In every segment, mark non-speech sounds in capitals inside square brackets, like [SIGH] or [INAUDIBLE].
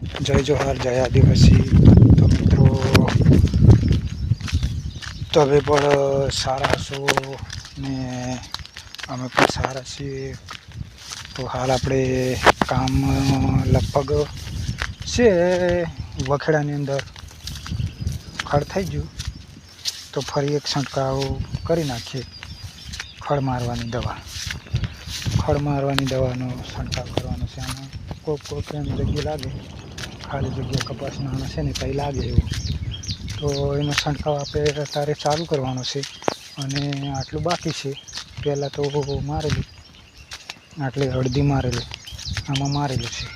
જય જોહાર, જય આદિવાસી. તો મિત્રો, તમે પણ સારા છો ને અમે પણ સારા છીએ. તો હાલ આપણે કામ લગભગ છે વખેડાની અંદર. ખડ થઈ ગયું. તો ફરી એક છંટકાવ કરી નાખીએ. ખડ મારવાની દવા. ખડ મારવાની દવાનો છંટકાવ કરવાનો છે. આમાં કોઈક કોઈક એમ જગ્યા લાગે. ખાલી જગ્યા કપાસના છે ને કંઈ લાગે એવું. તો એનો છંટકાવ આપણે અત્યારે ચાલુ કરવાનો છે અને આટલું બાકી છે. પહેલાં તો મારેલું. આટલે અડધી મારેલું. આમાં મારેલું છે.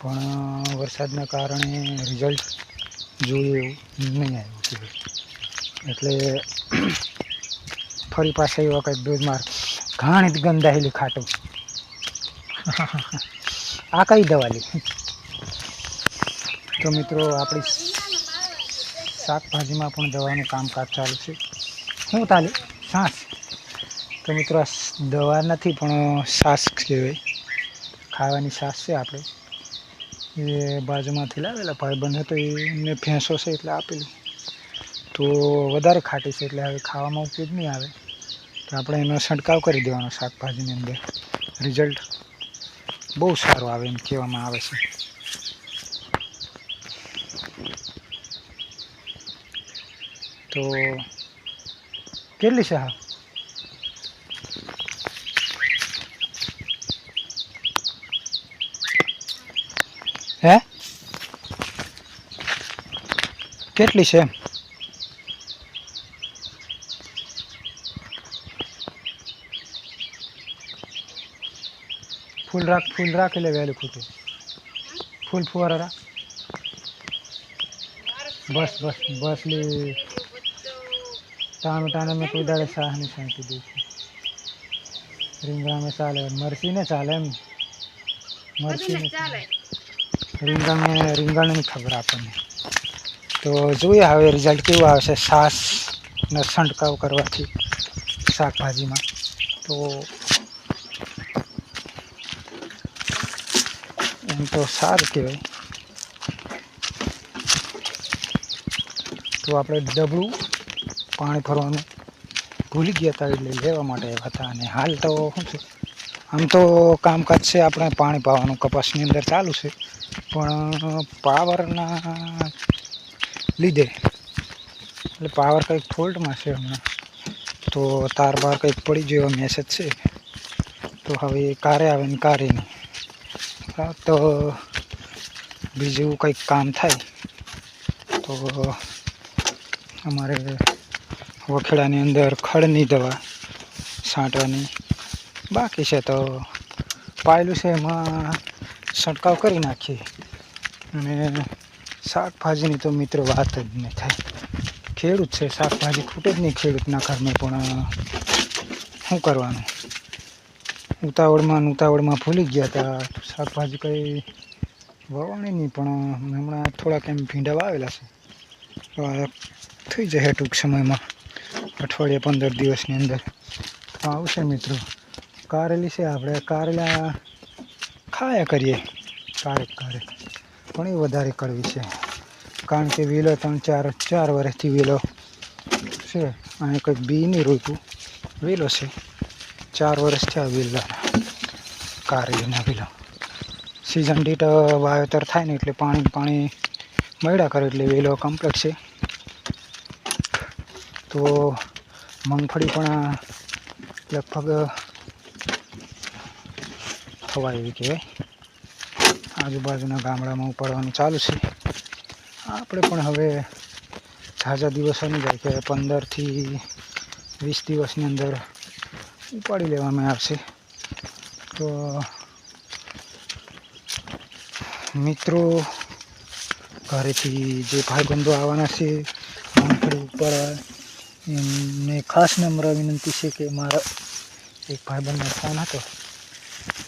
પણ વરસાદના કારણે રિઝલ્ટ જોયું એવું નહીં આવ્યું છે. એટલે ફરી પાછા એવા કંઈક દૂધ માર ઘાણી જ ગંધાયેલી ખાટું. [LAUGHS] આ કઈ દવા લી? તો મિત્રો, આપણી શાકભાજીમાં પણ દવાનું કામકાજ ચાલુ છે. શું તાલી સાસ તો મિત્રો, આ દવા નથી, પણ સાસ કહેવાય. ખાવાની સાસ છે આપણે. એ બાજુમાંથી લાવેલા ભાઈબંધ હતો એમને ભેંસો છે એટલે આપેલું. તો વધારે ખાટી છે, એટલે હવે ખાવામાં ઉપયોગ નહીં આવે. તો આપણે એનો છંટકાવ કરી દેવાનો શાકભાજીની અંદર. રિઝલ્ટ બહુ સારું આવે એમ કહેવામાં આવે છે. તો કેટલી છે હા હે કેટલી છે એમ ફૂલ રાખ ફૂલ રાખ એટલે વહેલું ખૂટું ફૂલ ફુવારા રાખ બસ બસ બસ લી ટાણે ટાણે મેં કોઈ દાડે શાહની શાંતિ રીંગણા મેં ચાલે મરસી ને ચાલે એમ. મરસી ને ચાલે. રીંગણ મેં રીંગણની ખબર આપણને. તો જોઈએ હવે રિઝલ્ટ કેવું આવશે છાશનો છંટકાવ કરવાથી શાકભાજીમાં. તો એમ તો સારું કહેવાય. તો આપણે ડબલું પાણી ભરવાનું ભૂલી ગયા હતા એટલે લેવા માટે આવ્યા હતા. અને હાલ તો શું છે? આમ તો કામકાજ છે, આપણે પાણી પાવાનું કપાસની અંદર ચાલુ છે. પણ પાવરના લીધે એટલે પાવર કંઈક ફોલ્ટમાં છે હમણાં. તો તાર બાર કંઈક પડી ગયો મેસેજ છે. તો હવે કારે આવે ને કારે નહીં. તો બીજું કંઈક કામ થાય તો અમારે વખેડાની અંદર, ખડની દવા છાંટવાની બાકી છે તો પાયેલું છે એમાં છંટકાવ કરી નાખીએ. અને શાકભાજીની તો મિત્રો વાત જ નહીં થાય. ખેડૂત છે, શાકભાજી ખૂટે જ નહીં ખેડૂતના ઘરમાં, પણ શું કરવાનું? ઉતાવળમાં ઉતાવળમાં ભૂલી ગયા હતા શાકભાજી કંઈ વવાણી નહીં, પણ, હમણાં થોડાક એમ ભીંડા વાવેલા છે. થઈ જશે ટૂંક સમયમાં. અઠવાડિયા પંદર દિવસની અંદર. આવશે મિત્રો. કારેલી છે આપણે. કારેલા ખાયા કરીએ. કારેક કારેક પણ એ વધારે કડવી છે. કારણ કે વેલો ત્રણ ચાર ચાર વર્ષથી વેલો છે. અને કંઈક બી નહીં રોપ્યું વેલો છે. ચાર વર્ષ આ વેલા કારેલીના વેલો. સિઝન દીઠ વાવેતર થાય ને એટલે પાણી પાણી મળ્યા કરે એટલે વેલો કમ્પ્લીટ છે. તો મગફળી પણ લગભગ થવા એવી કહેવાય. આજુબાજુના ગામડામાં ઉપાડવાનું ચાલુ છે. આપણે પણ હવે ઝાઝા દિવસોની જાય કે પંદરથી વીસ દિવસની અંદર ઉપાડી લેવામાં આવશે. તો મિત્રો, ઘરેથી જે ભાઈબંધો આવવાના છે, મગફળી ઉપાડવા એમને ખાસ નમ્ર વિનંતી છે કે મારા એક ભાઈબંધનો ફોન હતો.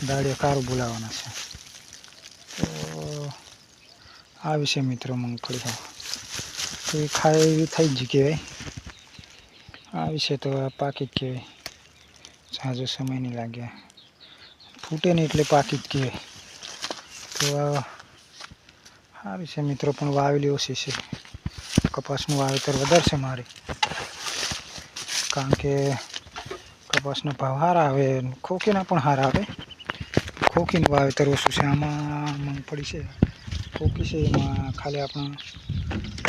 દાડિયા કારું બોલાવવાના છે. તો આ વિશે મિત્રો મગફળી હા. તો એ ખાય એવી થઈ જ કહેવાય આ વિશે તો પાકી જ કહેવાય સાંજો સમય નહીં લાગ્યા. ફૂટે નહીં એટલે પાકી જ કહેવાય તો આ વિશે મિત્રો પણ વાવેલી ઓછી છે. કપાસનું વાવેતર વધારે છે મારે. કારણ કે કપાસના ભાવ સારા આવે, ખોખીના પણ સારા આવે. ખોખીનું વાવેતર ઓછું છે, આમાં મગફળી છે. ખોખી છે, એમાં ખાલી આપણા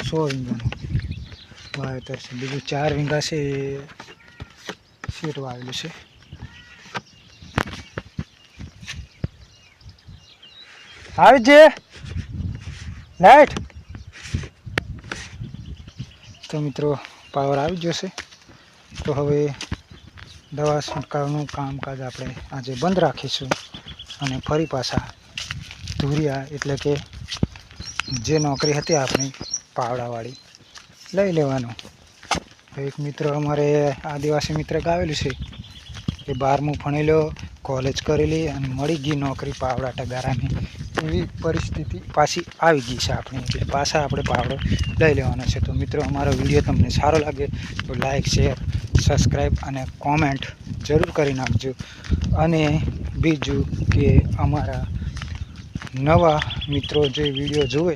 સો વીંગાનું વાવેતર છે. બીજું ચાર વીંગા છે, એ શેટ વાવેલું છે. આવી છે. લાઈટ. તો મિત્રો, પાવર આવી જશે. તો હવે દવા છંટકાવનું કામકાજ આપણે આજે બંધ રાખીશું અને ફરી પાછા ધૂરિયા એટલે કે જે નોકરી હતી આપણી, પાવડાવાળી, લઈ લેવાનું. એક મિત્ર અમારે આદિવાસી મિત્ર ગાવેલું છે એ બારમું ભણેલો કોલેજ કરેલી અને મળી ગઈ નોકરી પાવડા ટગારાની. એવી પરિસ્થિતિ પાછી આવી ગઈ છે આપણી એટલે પાછા આપણે પાવડો લઈ લેવાનો છે. તો મિત્રો, અમારો વીડિયો તમને સારો લાગે તો લાઈક, શેર સબસ્ક્રાઈબ અને કોમેન્ટ જરૂર કરી નાખજો. અને બીજું કે અમારા નવા મિત્રો જે વીડિયો જુએ